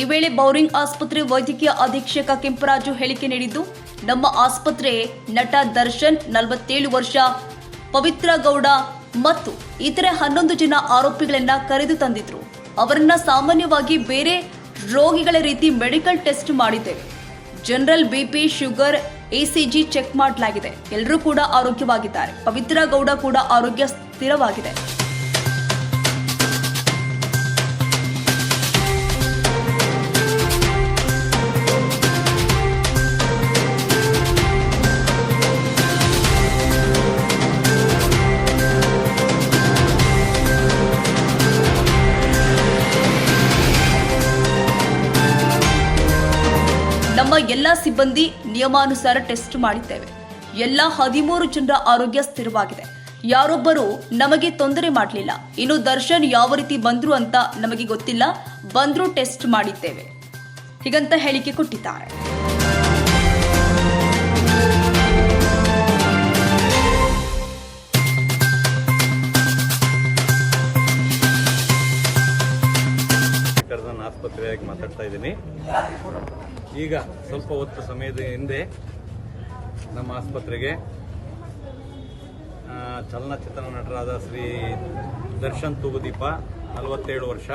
ಈ ವೇಳೆ ಬೌರಿಂಗ್ ಆಸ್ಪತ್ರೆ ವೈದ್ಯಕೀಯ ಅಧೀಕ್ಷಕ ಕೆಂಪರಾಜು ಹೇಳಿಕೆ ನೀಡಿದ್ದು, ನಮ್ಮ ಆಸ್ಪತ್ರೆ ನಟ ದರ್ಶನ್, ನಲವತ್ತೇಳು ವರ್ಷ, ಪವಿತ್ರ ಗೌಡ ಮತ್ತು ಇತರೆ ಹನ್ನೊಂದು ಜನ ಆರೋಪಿಗಳನ್ನ ಕರೆದು ತಂದಿದ್ರು. ಅವರನ್ನ ಸಾಮಾನ್ಯವಾಗಿ ಬೇರೆ ರೋಗಿಗಳ ರೀತಿ ಮೆಡಿಕಲ್ ಟೆಸ್ಟ್ ಮಾಡಿದ್ದೇವೆ. General BP sugar ECG check ಮಾಡಲಾಗಿದೆ. ಎಲ್ಲರೂ ಕೂಡ ಆರೋಗ್ಯವಾಗಿದ್ದಾರೆ. ಪವಿತ್ರ ಗೌಡ ಕೂಡ ಆರೋಗ್ಯ ಸ್ಥಿರವಾಗಿದೆ. ನಮ್ಮ ಎಲ್ಲ ಸಿಬ್ಬಂದಿ ನಿಯಮಾನುಸಾರ ಟೆಸ್ಟ್ ಮಾಡಿದ್ದೇವೆ. ಎಲ್ಲ ಹದಿಮೂರು ಜನರ ಆರೋಗ್ಯ ಸ್ಥಿರವಾಗಿದೆ. ಯಾರೊಬ್ಬರು ನಮಗೆ ತೊಂದರೆ ಮಾಡಲಿಲ್ಲ. ಇನ್ನು ದರ್ಶನ್ ಯಾವ ರೀತಿ ಬಂದ್ರು ಅಂತ ನಮಗೆ ಗೊತ್ತಿಲ್ಲ. ಬಂದ್ರು ಟೆಸ್ಟ್ ಮಾಡಿದ್ದೇವೆ. ಹೀಗಂತ ಹೇಳಿಕೆ ಕೊಟ್ಟಿದ್ದಾರೆ. ಆಸ್ಪತ್ರೆಯಾಗಿ ಮಾತಾಡ್ತಾ ಇದ್ದೀನಿ. ಈಗ ಸ್ವಲ್ಪ ಹೊತ್ತು ಸಮಯದ ಹಿಂದೆ ನಮ್ಮ ಆಸ್ಪತ್ರೆಗೆ ಚಲನಚಿತ್ರ ನಟರಾದ ಶ್ರೀ ದರ್ಶನ್ ತೂಗುದೀಪ ನಲವತ್ತೇಳು ವರ್ಷ.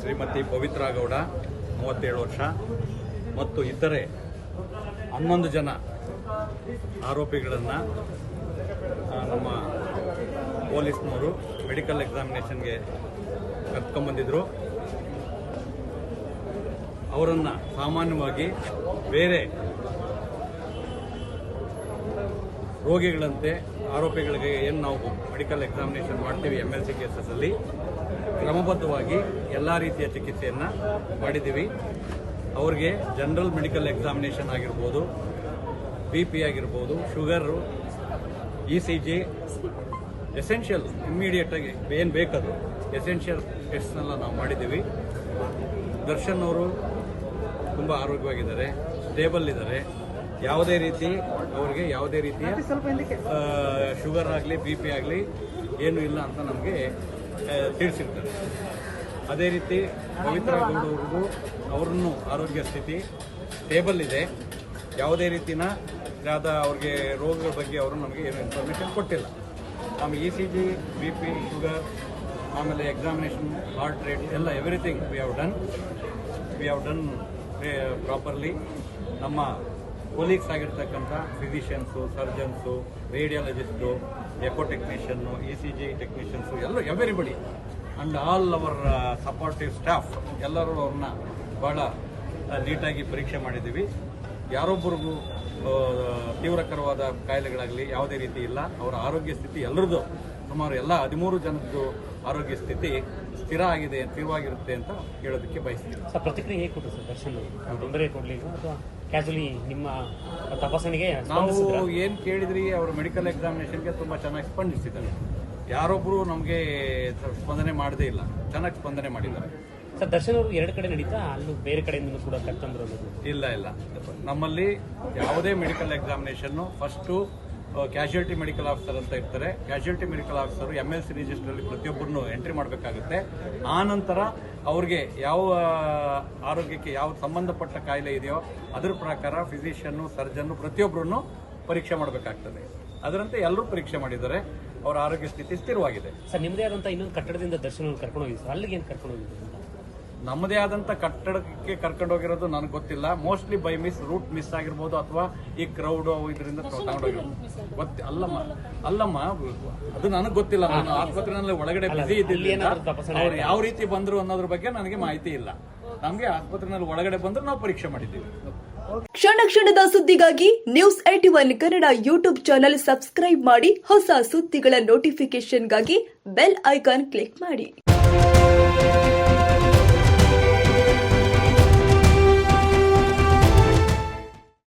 ಶ್ರೀಮತಿ ಪವಿತ್ರ ಗೌಡ, ಮೂವತ್ತೇಳು ವರ್ಷ. ಮತ್ತು ಇತರೆ ಹನ್ನೊಂದು ಜನ ಆರೋಪಿಗಳನ್ನು ನಮ್ಮ ಪೊಲೀಸ್ನವರು ಮೆಡಿಕಲ್ ಎಕ್ಸಾಮಿನೇಷನ್ಗೆ ಕರ್ಕೊಂಬಂದಿದ್ರು. ಅವರನ್ನು ಸಾಮಾನ್ಯವಾಗಿ ಬೇರೆ ರೋಗಿಗಳಂತೆ ಆರೋಪಿಗಳಿಗೆ ಏನು ನಾವು ಮೆಡಿಕಲ್ ಎಕ್ಸಾಮಿನೇಷನ್ ಮಾಡ್ತೀವಿ ಎಂ ಎಲ್ ಸಿ ಕೇಸಸ್ಸಲ್ಲಿ ಕ್ರಮಬದ್ಧವಾಗಿ ಎಲ್ಲ ರೀತಿಯ ಚಿಕಿತ್ಸೆಯನ್ನು ಮಾಡಿದ್ದೀವಿ. ಅವ್ರಿಗೆ ಜನರಲ್ ಮೆಡಿಕಲ್ ಎಕ್ಸಾಮಿನೇಷನ್ ಆಗಿರ್ಬೋದು, ಬಿ ಪಿ ಆಗಿರ್ಬೋದು, sugar, E C G essential ಇಮ್ಮಿಡಿಯೇಟಾಗಿ ಏನು ಬೇಕದು ಎಸೆನ್ಷಿಯಲ್ ಟೆಸ್ಟ್ನೆಲ್ಲ ನಾವು ಮಾಡಿದ್ದೀವಿ. ದರ್ಶನ್ ಅವರು ತುಂಬ ಆರೋಗ್ಯವಾಗಿದ್ದಾರೆ ಸ್ಟೇಬಲ್ ಇದ್ದಾರೆ. ಯಾವುದೇ ರೀತಿ ಅವ್ರಿಗೆ ಯಾವುದೇ ರೀತಿಯ ಶುಗರ್ ಆಗಲಿ ಬಿ ಪಿ ಆಗಲಿ ಏನೂ ಇಲ್ಲ ಅಂತ ನಮಗೆ ತಿಳಿಸಿರ್ತಾರೆ. ಅದೇ ರೀತಿ ಪವಿತ್ರ ಗೌಡವ್ರಿಗೂ ಅವ್ರನ್ನು ಆರೋಗ್ಯ ಸ್ಥಿತಿ ಸ್ಟೇಬಲ್ ಇದೆ. ಯಾವುದೇ ರೀತಿನ ಯಾವ್ದ ಅವ್ರಿಗೆ ರೋಗಗಳ ಬಗ್ಗೆ ಅವರು ನಮಗೆ ಏನು ಇನ್ಫಾರ್ಮೇಷನ್ ಕೊಟ್ಟಿಲ್ಲ. ನಮಗೆ E C G B P sugar ಆಮೇಲೆ ಎಕ್ಸಾಮಿನೇಷನ್ ಹಾರ್ಟ್ ರೇಟ್ ಎಲ್ಲ everything we have done we have done properly ನಮ್ಮ ಕೊಲೀಗ್ಸ್ ಆಗಿರ್ತಕ್ಕಂಥ physicians surgeons radiologist echo technician E C G technicians ಎಲ್ಲ everybody and all our supportive staff ಎಲ್ಲರೂ ಅವ್ರನ್ನ ಭಾಳ ನೀಟಾಗಿ ಪರೀಕ್ಷೆ ಮಾಡಿದ್ದೀವಿ. ಯಾರೊಬ್ಬರಿಗೂ ತೀವ್ರಕರವಾದ ಕಾಯಿಲೆಗಳಾಗಲಿ ಯಾವುದೇ ರೀತಿ ಇಲ್ಲ. ಅವರ ಆರೋಗ್ಯ ಸ್ಥಿತಿ ಎಲ್ಲರದ್ದು ಸುಮಾರು ಎಲ್ಲ ಹದಿಮೂರು ಜನದ್ದು ಆರೋಗ್ಯ ಸ್ಥಿತಿ ಸ್ಥಿರ ಆಗಿದೆ ಸ್ಥಿರವಾಗಿರುತ್ತೆ ಅಂತ ಹೇಳೋದಕ್ಕೆ ಬಯಸ್ತೀನಿ. ಸರ್ ಪ್ರತಿಕ್ರಿಯೆ ಹೇಗೆ ಕೊಟ್ಟರು ಸರ್ ದರ್ಶನ್ ತೊಂದರೆ ಕೊಡ್ಲಿಲ್ಲ ಅಥವಾ ಕ್ಯಾಶುಲಿ ನಿಮ್ಮ ತಪಾಸಣೆಗೆ ನಾವು? ಏನು ಕೇಳಿದ್ರಿ ಅವರು ಮೆಡಿಕಲ್ ಎಕ್ಸಾಮಿನೇಷನ್ಗೆ ತುಂಬ ಚೆನ್ನಾಗಿ ಸ್ಪಂದಿಸಿದ್ದಾರೆ. ಯಾರೊಬ್ಬರು ನಮಗೆ ಸ್ಪಂದನೆ ಮಾಡದೇ ಇಲ್ಲ ಚೆನ್ನಾಗಿ ಸ್ಪಂದನೆ ಮಾಡಿದ್ದಾರೆ. ಸರ್ ದರ್ಶನ್ ಅವರು ಎರಡು ಕಡೆ ನಡೀತಾ ಅಲ್ಲೂ ಬೇರೆ ಕಡೆಯಿಂದ ಕೂಡ ಕರ್ತಂದ್ರು ಇಲ್ಲ ಇಲ್ಲ. ನಮ್ಮಲ್ಲಿ ಯಾವುದೇ medical examination first casualty medical officer ಅಂತ ಇರ್ತಾರೆ. Casualty medical officer M L C ರಿಜಿಸ್ಟ್ರಲ್ಲಿ ಪ್ರತಿಯೊಬ್ಬರನ್ನು ಎಂಟ್ರಿ ಮಾಡಬೇಕಾಗುತ್ತೆ. ಆ ನಂತರ ಅವ್ರಿಗೆ ಯಾವ ಆರೋಗ್ಯಕ್ಕೆ ಯಾವ ಸಂಬಂಧಪಟ್ಟ ಕಾಯಿಲೆ ಇದೆಯೋ ಅದರ ಪ್ರಕಾರ ಫಿಸಿಷಿಯನ್ನು ಸರ್ಜನ್ನು ಪ್ರತಿಯೊಬ್ಬರನ್ನು ಪರೀಕ್ಷೆ ಮಾಡಬೇಕಾಗ್ತದೆ. ಅದರಂತೆ ಎಲ್ಲರೂ ಪರೀಕ್ಷೆ ಮಾಡಿದ್ದಾರೆ. ಅವರ ಆರೋಗ್ಯ ಸ್ಥಿತಿ ಸ್ಥಿರವಾಗಿದೆ. ಸರ್ ನಿಮ್ಮದೇ ಆದಂಥ ಇನ್ನೊಂದು ಕಟ್ಟಡದಿಂದ ದರ್ಶನ ಕರ್ಕೊಂಡು ಹೋಗಿ ಸರ್ ಅಲ್ಲಿಗೆ ಏನು ಕರ್ಕೊಂಡು ಹೋಗಿದ್ದು ಅಂತ? ನಮ್ಮದೇ ಆದಂತ ಕಟ್ಟಡಕ್ಕೆ ಕರ್ಕೊಂಡು ಹೋಗಿರೋದು ನನಗೆ ಗೊತ್ತಿಲ್ಲ. Mostly by miss route miss ಆಗಿರ್ಬೋದು ಅಥವಾ ಈ ಕ್ರೌಡ್ ಇದರಿಂದ ತಗೊಂಡೋಗಿರೋದು ಗೊತ್ತಿ ಅಲ್ಲಮ್ಮ ಅಲ್ಲಮ್ಮ ಅದು ನನಗೆ ಗೊತ್ತಿಲ್ಲ. ನಾನು ಆಸ್ಪತ್ರೆನಲ್ಲಿ ಒಳಗಡೆ ಬಿಸಿ ಇದ್ದಿಲ್ಲ ಅವ್ರು ಯಾವ ರೀತಿ ಬಂದ್ರು ಅನ್ನೋದ್ರ ಬಗ್ಗೆ ನನಗೆ ಮಾಹಿತಿ ಇಲ್ಲ. ನಮಗೆ ಆಸ್ಪತ್ರೆನಲ್ಲಿ ಒಳಗಡೆ ಬಂದ್ರೆ ನಾವು ಪರೀಕ್ಷೆ ಮಾಡಿದ್ದೀವಿ. ಕ್ಷಣ ಕ್ಷಣದ ಸುದ್ದಿಗಾಗಿ news eighty one Kannada YouTube channel subscribe ಮಾಡಿ ಹೊಸ ಸುದ್ದಿಗಳ ನೋಟಿಫಿಕೇಶನ್ಗಾಗಿ ಬೆಲ್ ಐಕಾನ್ ಕ್ಲಿಕ್ ಮಾಡಿ.